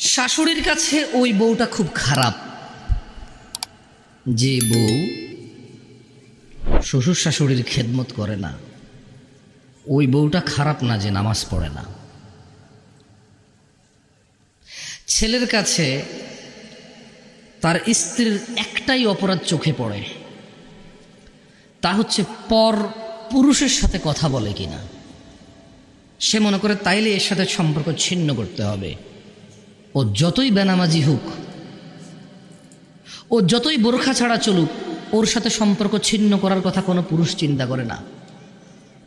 শাশুড়ির কাছে ওই বউটা খুব খারাপ। যে বউ শ্বশুর শাশুড়ির খেদমত করে না, ওই বউটা খারাপ না যে নামাজ পড়ে না। ছেলের কাছে তার স্ত্রীর একটাই অপরাধ চোখে পড়ে, তা হচ্ছে পর পুরুষের সাথে কথা বলে কিনা। সে মনে করে তাইলে এর সাথে সম্পর্ক ছিন্ন করতে হবে। ও যতই বেনামাজি হোক, ও যতই বোরখা ছাড়া চলুক, ওর সাথে সম্পর্ক ছিন্ন করার কথা কোনো পুরুষ চিন্তা করে না,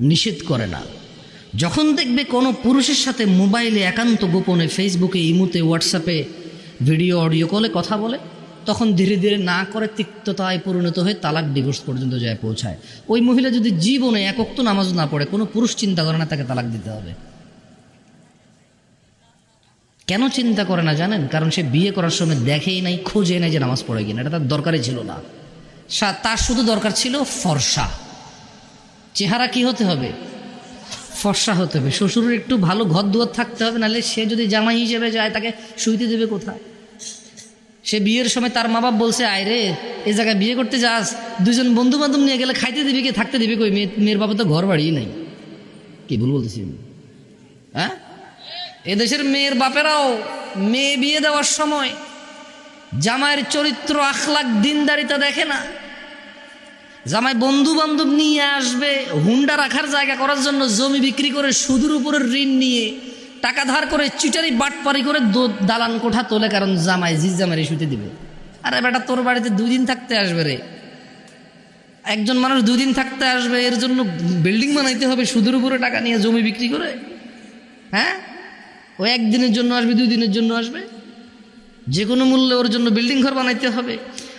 নিষেধ করে না। যখন দেখবে কোনো পুরুষের সাথে মোবাইলে একান্ত গোপনে ফেসবুকে, ইমুতে, হোয়াটসঅ্যাপে, ভিডিও, অডিও কলে কথা বলে, তখন ধীরে ধীরে না করে তিক্ততায় পরিণত হয়ে তালাক ডিভোর্স পর্যন্ত যায়, পৌঁছায়। ওই মহিলা যদি জীবনে একক্ত নামাজ না পড়ে, কোনো পুরুষ চিন্তা করে না, তাকে তালাক দিতে হবে। কেন চিন্তা করে না জানেন? কারণ সে বিয়ে করার সময় দেখেই নাই খোঁজে নাই যে নামাজ পড়ে কিনা। এটা তার দরকারই ছিল না। তার শুধু দরকার ছিল ফর্সা। চেহারা কি হতে হবে? ফর্সা হতে হবে। শ্বশুরের একটু ভালো ঘর দুয়ার থাকতে হবে, নাহলে সে যদি জামাই হিসেবে যায়, তাকে শুইতে দেবে কোথায়? সে বিয়ের সময় তার মা বাপ বলছে, আয় রে, এ জায়গায় বিয়ে করতে যাস। দুজন বন্ধু বান্ধব নিয়ে গেলে খাইতে দিবি কি, থাকতে দিবি কই? মেয়ে, মেয়ের বাবা তো ঘর বাড়িই নাই। কি ভুল বলতেছি হ্যাঁ? এদেশের মেয়ের বাপেরাও মেয়ে বিয়ে দেওয়ার সময় জামাইয়ের চরিত্র আখলাক দিনদারিতা দেখে না। জামাই বন্ধু বান্ধব নিয়ে আসবে, হুন্ডা রাখার জায়গা করার জন্য জমি বিক্রি করে সুদের উপরে ঋণ নিয়ে টাকা ধার করে চিটারি বাটপারি করে দালান কোঠা তোলে কারণ জামাই জি জামাই শুতে দিবে। আরে বেটা, তোর বাড়িতে দুদিন থাকতে আসবে রে। একজন মানুষ দুদিন থাকতে আসবে, এর জন্য বিল্ডিং বানাইতে হবে, সুদের উপরে টাকা নিয়ে জমি বিক্রি করে। হ্যাঁ? ও একদিনের জন্য আসবে, দুই দিনের জন্য আসবে। যে কোনো মূল্যে ওর জন্য বিল্ডিং ঘর বানাইতে হবে।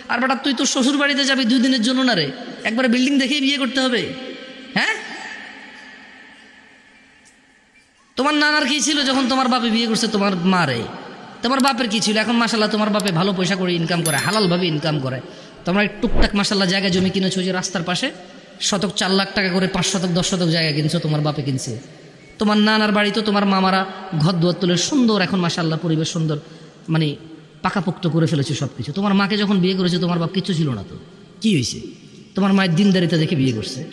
আর বেটা, তুই তো শ্বশুর বাড়িতে যাবি দুই দিনের জন্য না রে? একবারে বিল্ডিং দেখেই বিয়ে করতে হবে। হ্যাঁ? তোমার নানার কি ছিল যখন তোমার বাপে বিয়ে করছে তোমার মারে তোমার বাপের কি ছিল? এখন মাসাল্লাহ তোমার বাপে ভালো পয়সা করে ইনকাম করে, হালালভাবে ইনকাম করে। তোমরা টুকটাক মাসাল্লাহ জায়গা জমি কিনেছো যে রাস্তার পাশে, শতক চার লাখ টাকা করে, পাঁচ শতক, দশ শতক জায়গা কিনছো, তোমার বাপে কিনছে। তোমার নানার বাড়ি তো তোমার মামারা ঘর দুয়ার তুলে সুন্দর, এখন মাসাল্লাহ পরিবেশ সুন্দর মানে পাকাপোক্ত করে ফেলেছে সব কিছু তোমার মাকে যখন বিয়ে করেছে, তোমার বাপ কিছু ছিল না তো। কি হয়েছে? তোমার মায়ের দিনদারিতা দেখে বিয়ে করছে।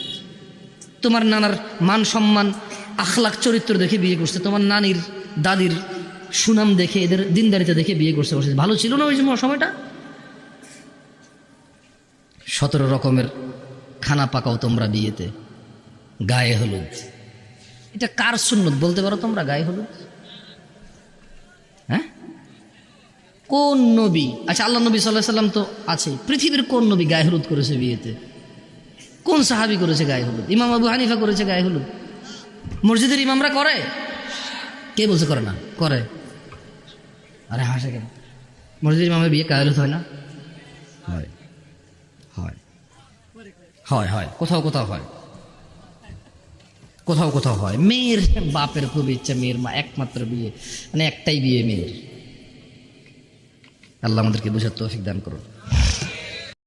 তোমার নানার মান সম্মান আখলাক চরিত্র দেখে বিয়ে করছে। তোমার নানির, দাদির সুনাম দেখে, এদের দিনদারিতা দেখে বিয়ে করছে। বসে ভালো ছিল না ওই সময়- সময়টা? সতেরো রকমের খানা পাকাও তোমরা বিয়েতে, গায়ে হলুদ। এটা কার সুন্নত বলতে পারো তোমরা? গায়ে হলুদ। হ্যাঁ? কোন নবী? আচ্ছা আল্লাহ নবী সাল্লাহ সাল্লাম তো আছে। পৃথিবীর কোন নবী গায়ে হলুদ করেছে বিয়েতে? কোন সাহাবি করেছে গায়ে হলুদ? ইমাম আবু হানিফা করেছে গায়ে হলুদ? মসজিদের ইমামরা করে? কে বলছে করে না? করে। আরে হাসে কেন? মসজিদের ইমামের বিয়ে গায়ে হলুদ হয় না? হয়। হয়। হয় হয়। কোথাও কোথাও হয়। কোথাও কোথাও হয়। মেয়ের বাপের খুব ইচ্ছা, মেয়ের মা একমাত্র বিয়ে। মানে একটাই বিয়ে মেয়ের। আল্লাহ আমাদেরকে বুঝার তৌফিক দান করুন।